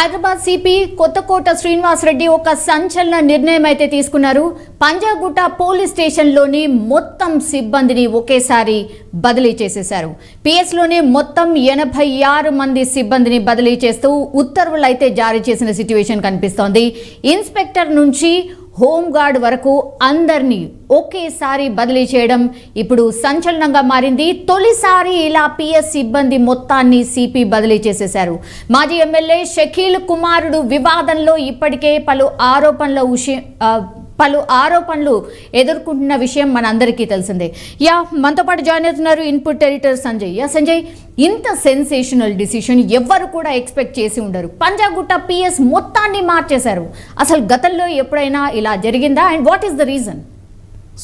Hyderabad CP Kothakota Srinivasa Reddy ఒక సంచలన నిర్ణయం అయితే తీసుకున్నారు. పంజాగుట్ట పోలీస్ స్టేషన్లోని మొత్తం సిబ్బందిని ఒకేసారి బదిలీ చేసేశారు. పిఎస్లోనే మొత్తం ఎనభై ఆరు మంది సిబ్బందిని బదిలీ చేస్తూ ఉత్తర్వులు అయితే జారీ చేసిన సిట్యువేషన్ కనిపిస్తోంది. ఇన్స్పెక్టర్ నుంచి హోంగార్డ్ వరకు అందరినీ ఒకేసారి బదిలీ చేయడం ఇప్పుడు సంచలనంగా మారింది. తొలిసారి ఇలా పిఎస్ సిబ్బంది మొత్తాన్ని సిపి బదిలీ చేసేశారు. మాజీ ఎమ్మెల్యే షకీల్ కుమారుడు వివాదంలో ఇప్పటికే పలు ఆరోపణల విషయం పలు ఆరోపణలు ఎదుర్కొంటున్న విషయం మనందరికీ తెలిసిందే. యా మనతో పాటు జాయిన్ అవుతున్నారు input editor Sanjay. Ya Sanjay ఇంత సెన్సేషనల్ డిసిషన్ ఎవ్వరు కూడా ఎక్స్పెక్ట్ చేసి ఉండరు. పంజాగుట్ట పిఎస్ మొత్తాన్ని మార్చేశారు. అసలు గతంలో ఎప్పుడైనా ఇలా జరిగిందా? And what is the reason?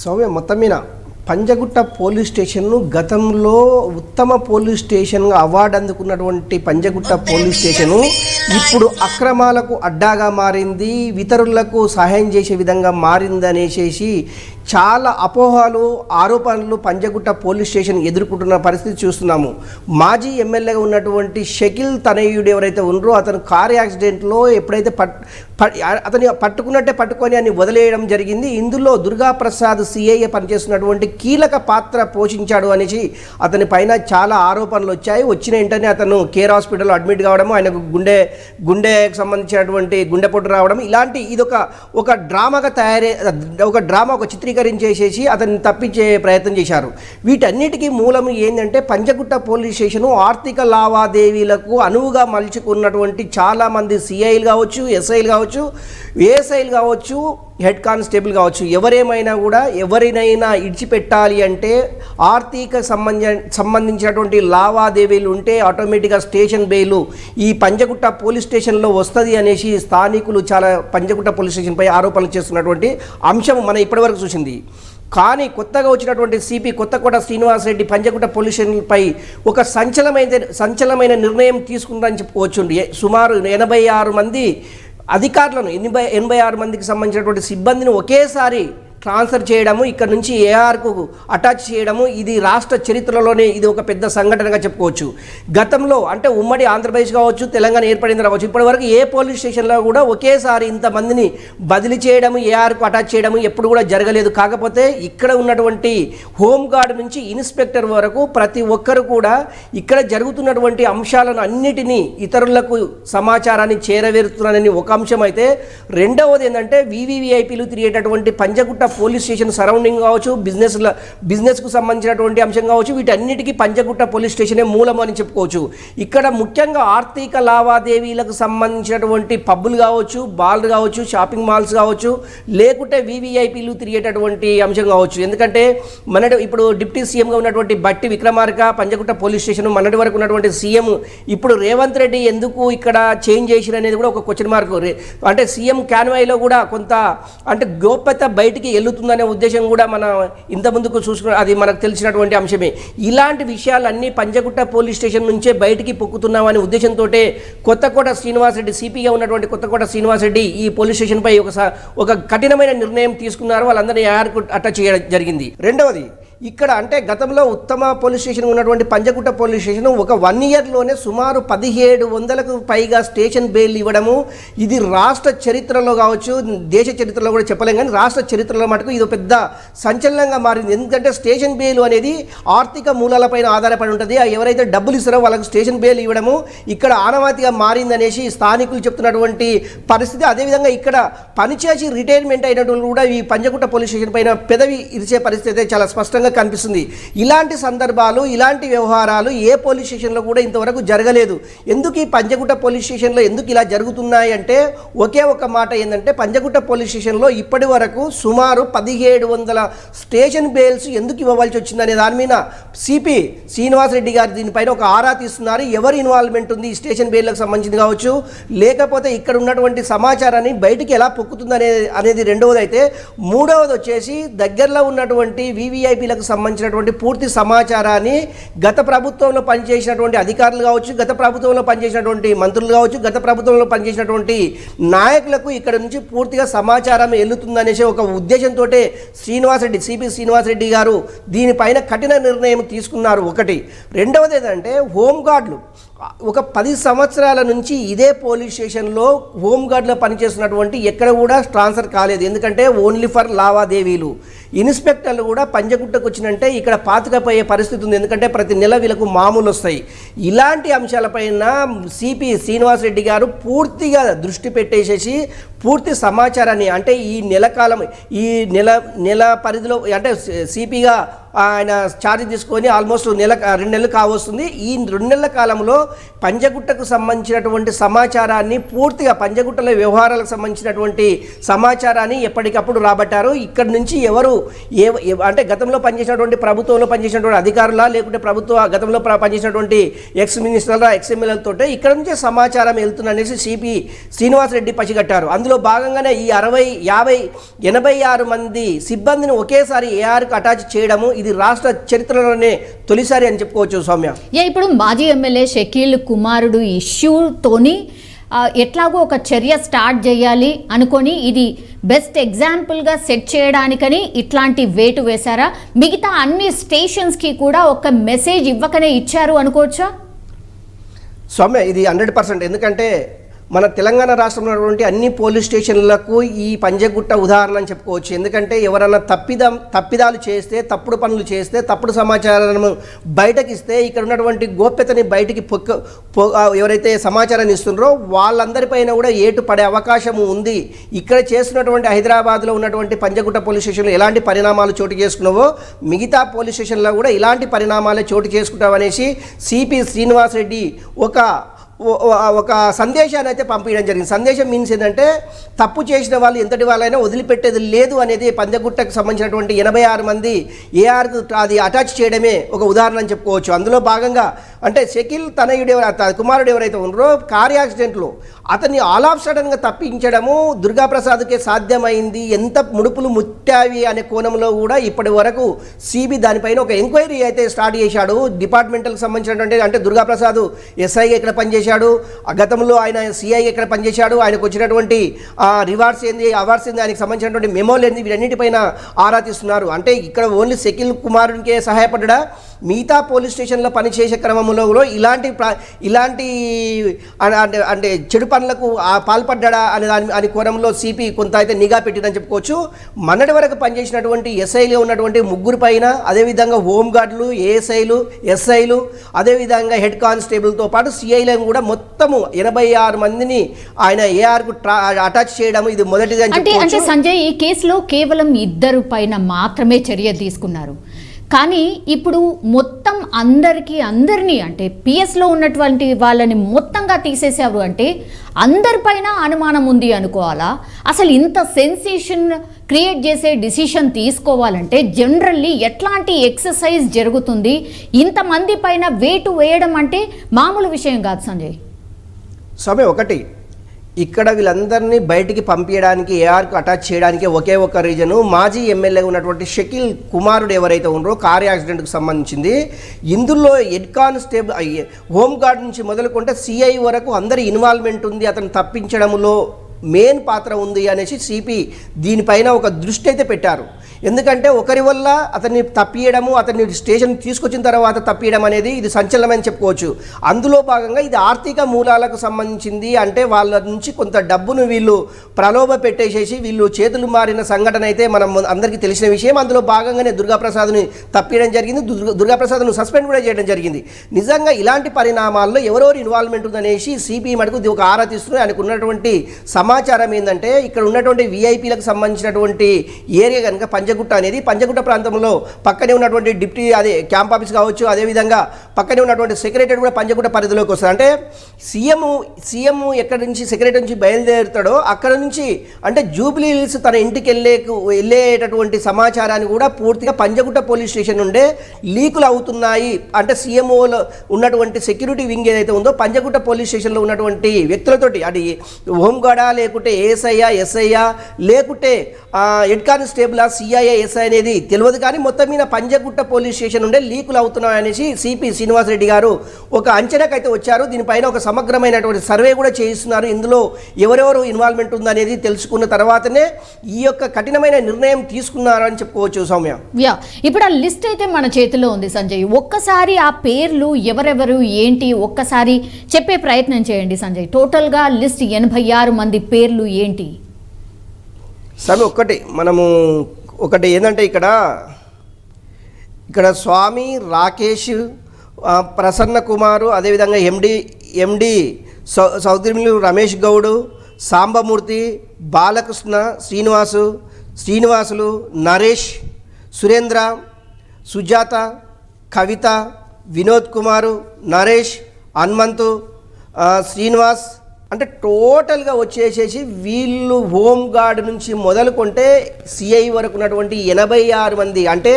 Soumya మొత్తం మీద పంజగుట్ట పోలీస్ స్టేషన్ను గతంలో ఉత్తమ పోలీస్ స్టేషన్గా అవార్డు అందుకున్నటువంటి పంజగుట్ట పోలీస్ స్టేషను ఇప్పుడు అక్రమాలకు అడ్డాగా మారింది ఇతరులకు సహాయం చేసే విధంగా మారింది అనేసి చాలా అపోహలు ఆరోపణలు పంజగుట్ట పోలీస్ స్టేషన్ ఎదుర్కొంటున్న పరిస్థితి చూస్తున్నాము. మాజీ ఎమ్మెల్యేగా ఉన్నటువంటి షకిల్ తనయుడు ఎవరైతే ఉన్నారో అతను కార్ యాక్సిడెంట్లో ఎప్పుడైతే పట్ అతని పట్టుకున్నట్టే పట్టుకొని అని వదిలేయడం జరిగింది. ఇందులో దుర్గా ప్రసాద్ సిఐఏ పనిచేస్తున్నటువంటి కీలక పాత్ర పోషించాడు అనేసి అతని పైన చాలా ఆరోపణలు వచ్చాయి. వచ్చిన వెంటనే అతను కేర్ హాస్పిటల్లో అడ్మిట్ కావడం ఆయనకు గుండె గుండెకు సంబంధించినటువంటి గుండెపోటు రావడం ఇలాంటి ఇదొక ఒక డ్రామాగా తయారే ఒక డ్రామా ఒక చిత్రీకరించేసేసి అతన్ని తప్పించే ప్రయత్నం చేశారు. వీటన్నిటికీ మూలం ఏంటంటే పంచగుట్ట పోలీస్ స్టేషను ఆర్థిక లావాదేవీలకు అనువుగా మలుచుకున్నటువంటి చాలామంది సిఐలు కావచ్చు ఎస్ఐలు కావచ్చు ఏఎస్ఐలు కావచ్చు హెడ్ కానిస్టేబుల్ కావచ్చు ఎవరేమైనా కూడా ఎవరినైనా ఇడిచిపెట్టాలి అంటే ఆర్థిక సంబంధ సంబంధించినటువంటి లావాదేవీలు ఉంటే ఆటోమేటిక్గా స్టేషన్ బెయిలు ఈ పంజగుట్ట పోలీస్ స్టేషన్లో వస్తుంది అనేసి స్థానికులు చాలా పంజగుట్ట పోలీస్ స్టేషన్పై ఆరోపణలు చేస్తున్నటువంటి అంశం మనం ఇప్పటివరకు చూసింది. కానీ కొత్తగా వచ్చినటువంటి సిపి కొత్తకోట శ్రీనివాసరెడ్డి పంజగుట్ట పోలీస్ ఒక సంచలమైన సంచలమైన నిర్ణయం తీసుకుందని చెప్పుకోవచ్చు సుమారు ఎనభై ఆరు మంది అధికారులను ఎనభై ఎనభై ఆరు మందికి సంబంధించినటువంటి సిబ్బందిని ఒకేసారి ట్రాన్స్ఫర్ చేయడము ఇక్కడ నుంచి ఏఆర్కు అటాచ్ చేయడము ఇది రాష్ట్ర చరిత్రలోనే ఇది ఒక పెద్ద సంఘటనగా చెప్పుకోవచ్చు. గతంలో అంటే ఉమ్మడి ఆంధ్రప్రదేశ్ కావచ్చు తెలంగాణ ఏర్పడింది రావచ్చు ఇప్పటివరకు ఏ పోలీస్ స్టేషన్లో కూడా ఒకేసారి ఇంతమందిని బదిలీ చేయడము ఏఆర్కు అటాచ్ చేయడము ఎప్పుడు కూడా జరగలేదు. కాకపోతే ఇక్కడ ఉన్నటువంటి హోంగార్డ్ నుంచి ఇన్స్పెక్టర్ వరకు ప్రతి ఒక్కరు కూడా ఇక్కడ జరుగుతున్నటువంటి అంశాలను అన్నిటినీ ఇతరులకు సమాచారాన్ని చేరవేరుతున్నారని ఒక అంశం అయితే రెండవది ఏంటంటే వివివిఐపీలు తిరిగేటటువంటి పంజగుట్ట పోలీస్ స్టేషన్ సరౌండింగ్ కావచ్చు బిజినెస్ బిజినెస్కు సంబంధించినటువంటి అంశం కావచ్చు వీటన్నిటికీ పంజగుట్ట పోలీస్ స్టేషనే మూలం అని చెప్పుకోవచ్చు. ఇక్కడ ముఖ్యంగా ఆర్థిక లావాదేవీలకు సంబంధించినటువంటి పబ్బులు కావచ్చు బార్లు కావచ్చు షాపింగ్ మాల్స్ కావచ్చు లేకుంటే వివిఐపీలు తిరిగేటటువంటి అంశం కావచ్చు. ఎందుకంటే మన ఇప్పుడు డిప్యూటీ సీఎంగా ఉన్నటువంటి బట్టి విక్రమార్క పంజగుట్ట పోలీస్ స్టేషన్ మొన్నటి వరకు ఉన్నటువంటి సీఎం ఇప్పుడు రేవంత్ రెడ్డి ఎందుకు ఇక్కడ చేంజ్ చేసిన అనేది కూడా ఒక క్వశ్చన్ మార్క్ అంటే సీఎం క్యాన్వాయ్లో కూడా కొంత అంటే గోప్యత బయటికి వెళ్తుందనే ఉద్దేశం కూడా మన ఇంత ముందుకు చూసుకున్న అది మనకు తెలిసినటువంటి అంశమే. ఇలాంటి విషయాలన్నీ పంజగుట్ట పోలీస్ స్టేషన్ నుంచే బయటికి పొక్కుతున్నామనే ఉద్దేశంతో కొత్తకోట శ్రీనివాసరెడ్డి సిపిగా ఉన్నటువంటి కొత్తకోట శ్రీనివాసరెడ్డి ఈ పోలీస్ స్టేషన్పై ఒక ఒక కఠినమైన నిర్ణయం తీసుకున్నారు. వాళ్ళందరినీ ఆర్కు అటాచ్ చేయడం జరిగింది. రెండవది ఇక్కడ అంటే గతంలో ఉత్తమ పోలీస్ స్టేషన్ ఉన్నటువంటి పంజగుట్ట పోలీస్ స్టేషన్ ఒక వన్ ఇయర్లోనే సుమారు పదిహేడు వందలకు పైగా స్టేషన్ బెయిల్ ఇవ్వడము. ఇది రాష్ట్ర చరిత్రలో కావచ్చు దేశ చరిత్రలో కూడా చెప్పలేం కానీ రాష్ట్ర చరిత్రలో మటుకు ఇది ఒక పెద్ద సంచలనంగా మారింది. ఎందుకంటే స్టేషన్ బెయిల్ అనేది ఆర్థిక మూలాలపైన ఆధారపడి ఉంటుంది. ఎవరైతే డబ్బులు ఇస్తారో వాళ్ళకి స్టేషన్ బెయిల్ ఇవ్వడము ఇక్కడ ఆనవాతిగా మారిందనేసి స్థానికులు చెప్తున్నటువంటి పరిస్థితి. అదేవిధంగా ఇక్కడ పనిచేసి రిటైర్మెంట్ అయినటువంటి కూడా ఈ పంజగుట్ట పోలీస్ స్టేషన్ పైన పెదవి ఇరిచే పరిస్థితి అయితే చాలా స్పష్టంగా కనిపిస్తుంది. ఇలాంటి సందర్భాలు ఇలాంటి వ్యవహారాలు ఏ పోలీస్ స్టేషన్లో కూడా ఇంతవరకు జరగలేదు. ఎందుకు ఈ పంజగుట్ట పోలీస్ స్టేషన్లో ఎందుకు ఇలా జరుగుతున్నాయి అంటే ఒకే ఒక మాట ఏంటంటే పంజగుట్ట పోలీస్ స్టేషన్లో ఇప్పటి వరకు సుమారు పదిహేడు వందల స్టేషన్ బెయిల్స్ ఎందుకు ఇవ్వవలసి వచ్చిందనే దాని మీద సిపి శ్రీనివాసరెడ్డి గారు దీనిపైన ఒక ఆరా తీస్తున్నారు. ఎవరి ఇన్వాల్వ్మెంట్ ఉంది ఈ స్టేషన్ బెయిల్లకు సంబంధించింది కావచ్చు లేకపోతే ఇక్కడ ఉన్నటువంటి సమాచారాన్ని బయటికి ఎలా పొక్కుతుంది అనేది అనేది రెండవది అయితే మూడవది వచ్చేసి దగ్గరలో ఉన్నటువంటి వివిఐపీలకు సంబంధించినటువంటి పూర్తి సమాచారాన్ని గత ప్రభుత్వంలో పనిచేసినటువంటి అధికారులు కావచ్చు గత ప్రభుత్వంలో పనిచేసినటువంటి మంత్రులు కావచ్చు గత ప్రభుత్వంలో పనిచేసినటువంటి నాయకులకు ఇక్కడ నుంచి పూర్తిగా సమాచారం ఎల్లుతుందనేసి ఒక ఉద్దేశంతో శ్రీనివాసరెడ్డి సిపి శ్రీనివాసరెడ్డి గారు దీనిపైన కఠిన నిర్ణయం తీసుకున్నారు ఒకటి. రెండవది ఏంటంటే హోంగార్డులు ఒక పది సంవత్సరాల నుంచి ఇదే పోలీస్ స్టేషన్లో హోంగార్డ్లో పనిచేస్తున్నటువంటి ఎక్కడ కూడా ట్రాన్స్ఫర్ కాలేదు. ఎందుకంటే ఓన్లీ ఫర్ లావాదేవీలు. ఇన్స్పెక్టర్లు కూడా పంజగుట్టకు వచ్చినంటే ఇక్కడ పాతుకపోయే పరిస్థితి ఉంది. ఎందుకంటే ప్రతి నెల వీళ్ళకు మామూలు వస్తాయి. ఇలాంటి అంశాలపైన సిపి శ్రీనివాసరెడ్డి గారు పూర్తిగా దృష్టి పెట్టేసేసి పూర్తి సమాచారాన్ని అంటే ఈ నెల కాలం ఈ నెల నెల పరిధిలో అంటే సిపిగా ఆయన ఛార్జ్ తీసుకొని ఆల్మోస్ట్ నెల రెండు నెలలు కావస్తుంది. ఈ రెండు నెలల కాలంలో పంజగుట్టకు సంబంధించినటువంటి సమాచారాన్ని పూర్తిగా పంజగుట్టల వ్యవహారాలకు సంబంధించినటువంటి సమాచారాన్ని ఎప్పటికప్పుడు రాబట్టారు. ఇక్కడ నుంచి ఎవరు ఏ అంటే గతంలో పనిచేసినటువంటి ప్రభుత్వంలో పనిచేసినటువంటి అధికారులా లేకుంటే ప్రభుత్వ గతంలో పనిచేసినటువంటి ఎక్స్ మినిస్టర్లా ఎక్స్ ఎమ్మెల్యేలతో ఇక్కడ నుంచే సమాచారం వెళ్తుందనేసి సిపి శ్రీనివాసరెడ్డి పసిగట్టారు. అందులో భాగంగానే ఈ అరవై యాభై ఎనభై ఆరు మంది సిబ్బందిని ఒకేసారి ఏఆర్కి అటాచ్ చేయడము ఇది రాష్ట్ర చరిత్రలోనే తొలిసారి అని చెప్పుకోవచ్చు సౌమ్య. యా ఇప్పుడు మాజీ ఎమ్మెల్యే షకీల్ కుమారుడు ఇష్యూతోని ఎట్లాగో ఒక చర్య స్టార్ట్ చేయాలి అనుకొని ఇది బెస్ట్ ఎగ్జాంపుల్గా సెట్ చేయడానికని ఇట్లాంటి వేటు వేశారా? మిగతా అన్ని స్టేషన్స్కి కూడా ఒక మెసేజ్ ఇవ్వకనే ఇచ్చారు అనుకోవచ్చా? సౌమ్య ఇది హండ్రెడ్ పర్సెంట్. ఎందుకంటే మన తెలంగాణ రాష్ట్రంలో ఉన్నటువంటి అన్ని పోలీస్ స్టేషన్లకు ఈ పంజగుట్ట ఉదాహరణ అని చెప్పుకోవచ్చు. ఎందుకంటే ఎవరైనా తప్పిదం తప్పిదాలు చేస్తే తప్పుడు పనులు చేస్తే తప్పుడు సమాచారం బయటకి ఇస్తే ఇక్కడ ఉన్నటువంటి గోప్యతని బయటికి పొక్క ఎవరైతే సమాచారాన్ని ఇస్తున్నారో వాళ్ళందరిపైన కూడా ఏటు పడే అవకాశం ఉంది. ఇక్కడ చేస్తున్నటువంటి హైదరాబాద్లో ఉన్నటువంటి పంజగుట్ట పోలీస్ స్టేషన్లో ఎలాంటి పరిణామాలు చోటు చేసుకున్నావో మిగతా పోలీస్ స్టేషన్లో కూడా ఇలాంటి పరిణామాలే చోటు చేసుకుంటామనేసి సిపి శ్రీనివాస్ రెడ్డి ఒక ఒక సందేశాన్ని అయితే పంపించడం జరిగింది. సందేశం మీన్స్ ఏంటంటే తప్పు చేసిన వాళ్ళు ఎంతటి వాళ్ళైనా వదిలిపెట్టేది లేదు అనేది పందెగుట్టకు సంబంధించినటువంటి ఎనభై ఆరు మంది ఏఆర్కు అది అటాచ్ చేయడమే ఒక ఉదాహరణ అని చెప్పుకోవచ్చు. అందులో భాగంగా అంటే షకిల్ తనయుడు ఎవరు కుమారుడు ఎవరైతే ఉన్నారో కార్ యాక్సిడెంట్లో అతన్ని ఆల్ ఆఫ్ సడన్గా తప్పించడము దుర్గాప్రసాద్కే సాధ్యమైంది. ఎంత ముడుపులు ముట్టావి అనే కోణంలో కూడా ఇప్పటి వరకు సిబి దానిపైన ఒక ఎంక్వైరీ అయితే స్టార్ట్ చేశాడు. డిపార్ట్మెంటల్కి సంబంధించినటువంటి అంటే దుర్గాప్రసాద్ ఎస్ఐ పనిచేసి పనిచేశాడు. గతంలో ఆయన సిఐ ఎక్కడ పనిచేశాడు? ఆయనకు వచ్చినటువంటి రివార్డ్స్ ఏంది అవార్డ్స్ ఏంది ఆయనకు సంబంధించినటువంటి మెమోలు ఏంది వీటన్నిటిపైన ఆరా తీస్తున్నారు. అంటే ఇక్కడ ఓన్లీ సెకిల్ కుమారునికే సహాయపడ్డా మిగతా పోలీస్ స్టేషన్లో పనిచేసే క్రమంలో కూడా ఇలాంటి ఇలాంటి అంటే అంటే చెడు పనులకు పాల్పడ్డా అనే దాని అని కోణంలో సిపి కొంత అయితే నిఘా పెట్టిందని చెప్పుకోవచ్చు. మొన్నటి వరకు పనిచేసినటువంటి ఎస్ఐలో ఉన్నటువంటి ముగ్గురు పైన అదేవిధంగా హోంగార్డులు ఏఎస్ఐలు ఎస్ఐలు అదేవిధంగా హెడ్ కానిస్టేబుల్తో పాటు సిఐలను కూడా మొత్తము ఎనభై ఆరు మందిని ఆయన ఏఆర్కు ట్రా అటాచ్ చేయడం ఇది మొదటిది అంటే అంటే సంజయ్ ఈ కేసులో కేవలం ఇద్దరు పైన మాత్రమే చర్య తీసుకున్నారు. కానీ ఇప్పుడు మొత్తం అందరికీ అందరినీ అంటే పిఎస్లో ఉన్నటువంటి వాళ్ళని మొత్తంగా తీసేశారు అంటే అందరిపైన అనుమానం ఉంది అనుకోవాలా? అసలు ఇంత సెన్సేషన్ క్రియేట్ చేసే డిసిషన్ తీసుకోవాలంటే జనరల్లీ ఎట్లాంటి ఎక్సర్సైజ్ జరుగుతుంది? ఇంతమంది పైన వేటు వేయడం అంటే మామూలు విషయం కాదు సంజయ్. సభ ఒకటి ఇక్కడ వీళ్ళందరినీ బయటికి పంపించడానికి ఏఆర్కు అటాచ్ చేయడానికి ఒకే ఒక రీజను మాజీ ఎమ్మెల్యే ఉన్నటువంటి షకిల్ కుమారుడు ఎవరైతే ఉన్నారో కార్ యాక్సిడెంట్కి సంబంధించింది. ఇందులో హెడ్ కానిస్టేబుల్ అయ్యే హోంగార్డ్ నుంచి మొదలుకుంటే సిఐ వరకు అందరి ఇన్వాల్వ్మెంట్ ఉంది అతను తప్పించడంలో మెయిన్ పాత్ర ఉంది అనేసి సిపి దీనిపైన ఒక దృష్టి అయితే పెట్టారు. ఎందుకంటే ఒకరి వల్ల అతన్ని తప్పియడము అతన్ని స్టేషన్ తీసుకొచ్చిన తర్వాత తప్పియడం అనేది ఇది సంచలనమని చెప్పుకోవచ్చు. అందులో భాగంగా ఇది ఆర్థిక మూలాలకు సంబంధించింది అంటే వాళ్ళ నుంచి కొంత డబ్బును వీళ్ళు ప్రలోభ పెట్టేసేసి వీళ్ళు చేతులు మారిన సంఘటన అయితే మనం అందరికీ తెలిసిన విషయం. అందులో భాగంగానే దుర్గాప్రసాద్ని తప్పియడం జరిగింది. దుర్గాప్రసాద్ను సస్పెండ్ కూడా చేయడం జరిగింది. నిజంగా ఇలాంటి పరిణామాల్లో ఎవరెవరు ఇన్వాల్వ్మెంట్ ఉందనేసి సిపిఐ మటుకు ఇది ఒక ఆరా తీస్తున్నారు ఆయనకు ఉన్నటువంటి సమాచారం ఏంటంటే ఇక్కడ ఉన్నటువంటి విఐపీలకు సంబంధించినటువంటి ఏరియా కనుక పంజగుట్ట అనేది పంజగుట్ట ప్రాంతంలో పక్కనే ఉన్నటువంటి డిప్టీ అదే క్యాంప్ ఆఫీస్ కావచ్చు అదేవిధంగా పక్కనే ఉన్నటువంటి సెక్రటరీ కూడా పంజగుట్ట పరిధిలోకి వస్తుంది. అంటే సీఎం సీఎం ఎక్కడి నుంచి సెక్రటరీ నుంచి బయలుదేరుతాడో అక్కడ నుంచి అంటే జూబ్లీ హిల్స్ తన ఇంటికి వెళ్ళే వెళ్ళేటటువంటి సమాచారాన్ని కూడా పూర్తిగా పంజగుట్ట పోలీస్ స్టేషన్ నుండే లీకులు అవుతున్నాయి. అంటే సీఎంఓలో ఉన్నటువంటి సెక్యూరిటీ వింగ్ ఏదైతే ఉందో పంజగుట్ట పోలీస్ స్టేషన్లో ఉన్నటువంటి వ్యక్తులతోటి అది హోంగాడా లేకుంటే ఏఎస్ఐయా ఎస్ఐయా లేకుంటే హెడ్ కానిస్టేబుల్ సీఎం సిఐఏ ఎస్ఐ అనేది తెలియదు కానీ మొత్తం మీద పంజగుట్ట పోలీస్ స్టేషన్ నుండే లీకులు అవుతున్నాయి అనేసి సిపి శ్రీనివాసరెడ్డి గారు ఒక అంచనాకైతే వచ్చారు. దీనిపైన ఒక సమగ్రమైనటువంటి సర్వే కూడా చేయిస్తున్నారు. ఇందులో ఎవరెవరు ఇన్వాల్వ్మెంట్ ఉందనేది తెలుసుకున్న తర్వాతనే ఈ యొక్క కఠినమైన నిర్ణయం తీసుకున్నారు అని చెప్పుకోవచ్చు సౌమ్య. యా ఇప్పుడు ఆ లిస్ట్ అయితే మన చేతిలో ఉంది సంజయ్. ఒక్కసారి ఆ పేర్లు ఎవరెవరు ఏంటి? ఒక్కసారి చెప్పే ప్రయత్నం చేయండి సంజయ్. టోటల్గా లిస్ట్ ఎనభై ఆరు మంది పేర్లు ఏంటి? సరే ఒక్కటి. మనము ఒకటి ఏంటంటే ఇక్కడ ఇక్కడ స్వామి రాకేష్ ప్రసన్న కుమారు అదేవిధంగా ఎండి ఎండి సౌ సౌదరిమిలు రమేష్ గౌడు సాంబమూర్తి బాలకృష్ణ శ్రీనివాసు శ్రీనివాసులు నరేష్ సురేంద్ర సుజాత కవిత వినోద్ కుమారు నరేష్ హనుమంతు శ్రీనివాస్ అంటే టోటల్గా వచ్చేసేసి వీళ్ళు హోమ్ గార్డ్ నుంచి మొదలుకుంటే సిఐ వరకు ఉన్నటువంటి ఎనభై ఆరు మంది. అంటే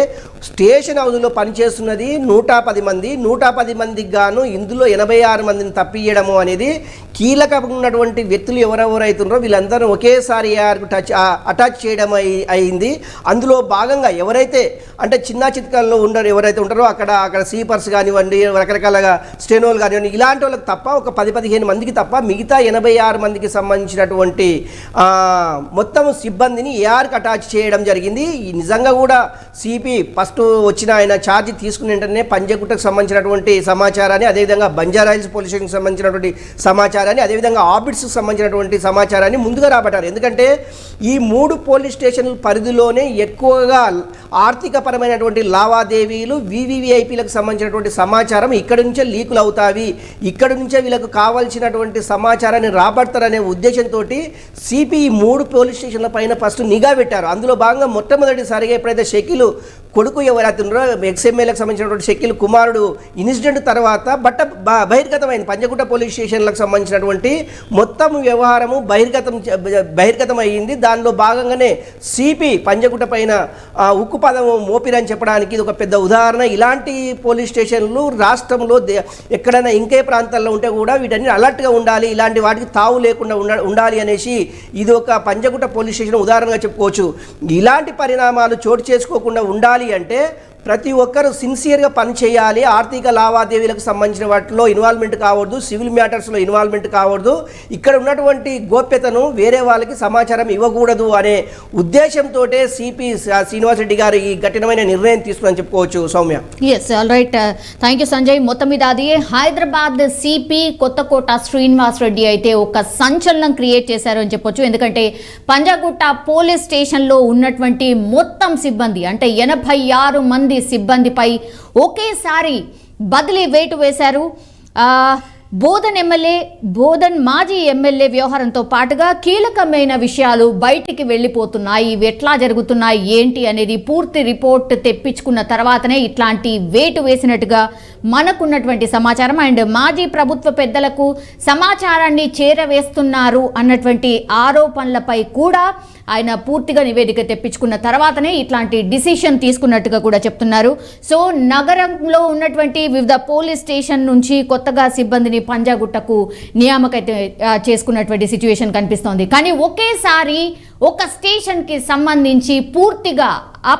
స్టేషన్ హౌస్లో పనిచేస్తున్నది నూట పది మంది. నూట పది మందికి గాను ఇందులో ఎనభై ఆరు మందిని తప్పియడము అనేది కీలకంగా ఉన్నటువంటి వ్యక్తులు ఎవరెవరైతున్నారో వీళ్ళందరూ ఒకేసారి టచ్ అటాచ్ చేయడం అయి అయింది. అందులో భాగంగా ఎవరైతే అంటే చిన్న చిత్కాల్లో ఉండరు ఎవరైతే ఉంటారో అక్కడ అక్కడ సీపర్స్ కానివ్వండి రకరకాలుగా స్టెనోలు కానివ్వండి ఇలాంటి వాళ్ళకి తప్ప ఒక పది పదిహేను మందికి తప్ప మిగతా ఎనభై ఆరు మందికి సంబంధించినటువంటి మొత్తం సిబ్బందిని ఏఆర్కి అటాచ్ చేయడం జరిగింది. ఈ నిజంగా కూడా సిపి ఫస్ట్ వచ్చిన ఆయన ఛార్జ్ తీసుకున్న వెంటనే పంజగుట్టకు సంబంధించినటువంటి సమాచారాన్ని అదేవిధంగా బంజారాయిల్స్ పోలీస్ స్టేషన్కి సంబంధించినటువంటి సమాచారాన్ని అదేవిధంగా ఆబిట్స్కి సంబంధించినటువంటి సమాచారాన్ని ముందుగా రాబట్టారు. ఎందుకంటే ఈ మూడు పోలీస్ స్టేషన్ల పరిధిలోనే ఎక్కువగా ఆర్థికపరమైనటువంటి లావాదేవీలు వివివిఐపీలకు సంబంధించినటువంటి సమాచారం ఇక్కడి నుంచే లీకులు అవుతావి ఇక్కడి నుంచే వీళ్ళకు కావాల్సినటువంటి సమాచారాన్ని రాబడతారనే ఉద్దేశంతో సిపి మూడు పోలీస్ స్టేషన్ల పైన ఫస్ట్ నిఘా పెట్టారు. అందులో భాగంగా మొట్టమొదటిసారిగా ఎప్పుడైతే షకీలు కొడుకు ఎవరైతే ఉన్నారో ఎక్స్ఎమ్మెల్యేకి సంబంధించినటువంటి షకీల్ కుమారుడు ఇన్సిడెంట్ తర్వాత బట్ట బహిర్గతమైంది. పంజగుట్ట పోలీస్ స్టేషన్లకు సంబంధించినటువంటి మొత్తం వ్యవహారము బహిర్గతం చే- బహిర్గతం అయ్యింది దానిలో భాగంగానే సిపి పంజగుట్ట పైన ఉక్కు పదము మోపిరని చెప్పడానికి ఇది ఒక పెద్ద ఉదాహరణ. ఇలాంటి పోలీస్ స్టేషన్లు రాష్ట్రంలో ఎక్కడైనా ఇంకే ప్రాంతాల్లో ఉంటే కూడా వీటన్ని అలర్ట్గా ఉండాలి. ఇలాంటి వాటికి తావు లేకుండా ఉండ ఉండాలి అనేసి ఇది ఒక పంజగుట్ట పోలీస్ స్టేషన్ ఉదాహరణగా చెప్పుకోవచ్చు. ఇలాంటి పరిణామాలు చోటు చేసుకోకుండా ఉండాలి అంటే માટે ప్రతి ఒక్కరు సిన్సియర్గా పనిచేయాలి ఆర్థిక లావాదేవీలకు సంబంధించిన వాటిలో ఇన్వాల్వ్మెంట్ కావద్దు. సివిల్ మ్యాటర్స్లో ఇన్వాల్వ్మెంట్ కావద్దు. ఇక్కడ ఉన్నటువంటి గోప్యతను వేరే వాళ్ళకి సమాచారం ఇవ్వకూడదు అనే ఉద్దేశంతో సిపి శ్రీనివాసరెడ్డి గారు ఈ కఠినమైన నిర్ణయం తీసుకుని చెప్పుకోవచ్చు. Soumya. Yes all right thank you Sanjay మొత్తం మీద అది హైదరాబాద్ సిపి కొత్తకోట శ్రీనివాస్ రెడ్డి అయితే ఒక సంచలనం క్రియేట్ చేశారు అని చెప్పొచ్చు. ఎందుకంటే పంజాగుట్ట పోలీస్ స్టేషన్లో ఉన్నటువంటి మొత్తం సిబ్బంది అంటే ఎనభై ఆరు మంది సిబ్బందిపై ఒకేసారి బదిలీ వేటు వేశారు. బోధన్ ఎమ్మెల్యే బోధన్ మాజీ ఎమ్మెల్యే వ్యవహారంతో పాటుగా కీలకమైన విషయాలు బయటికి వెళ్ళిపోతున్నాయి. ఇవి ఎట్లా జరుగుతున్నాయి? ఏంటి అనేది పూర్తి రిపోర్ట్ తెప్పించుకున్న తర్వాతనే ఇట్లాంటి వేటు వేసినట్టుగా మనకున్నటువంటి సమాచారం. అండ్ మాజీ ప్రభుత్వ పెద్దలకు సమాచారాన్ని చేరవేస్తున్నారు అన్నటువంటి ఆరోపణలపై కూడా ఆయన పూర్తిగా నివేదిక తెప్పించుకున్న తర్వాతనే ఇట్లాంటి డిసిషన్ తీసుకున్నట్టుగా కూడా చెప్తున్నారు. సో నగరంలో ఉన్నటువంటి వివిధ పోలీస్ స్టేషన్ నుంచి కొత్తగా సిబ్బందిని పంజాగుట్టకు నియామకైతే చేసుకున్నటువంటి సిచ్యువేషన్ కనిపిస్తోంది. కానీ ఒకేసారి ఒక స్టేషన్కి సంబంధించి పూర్తిగా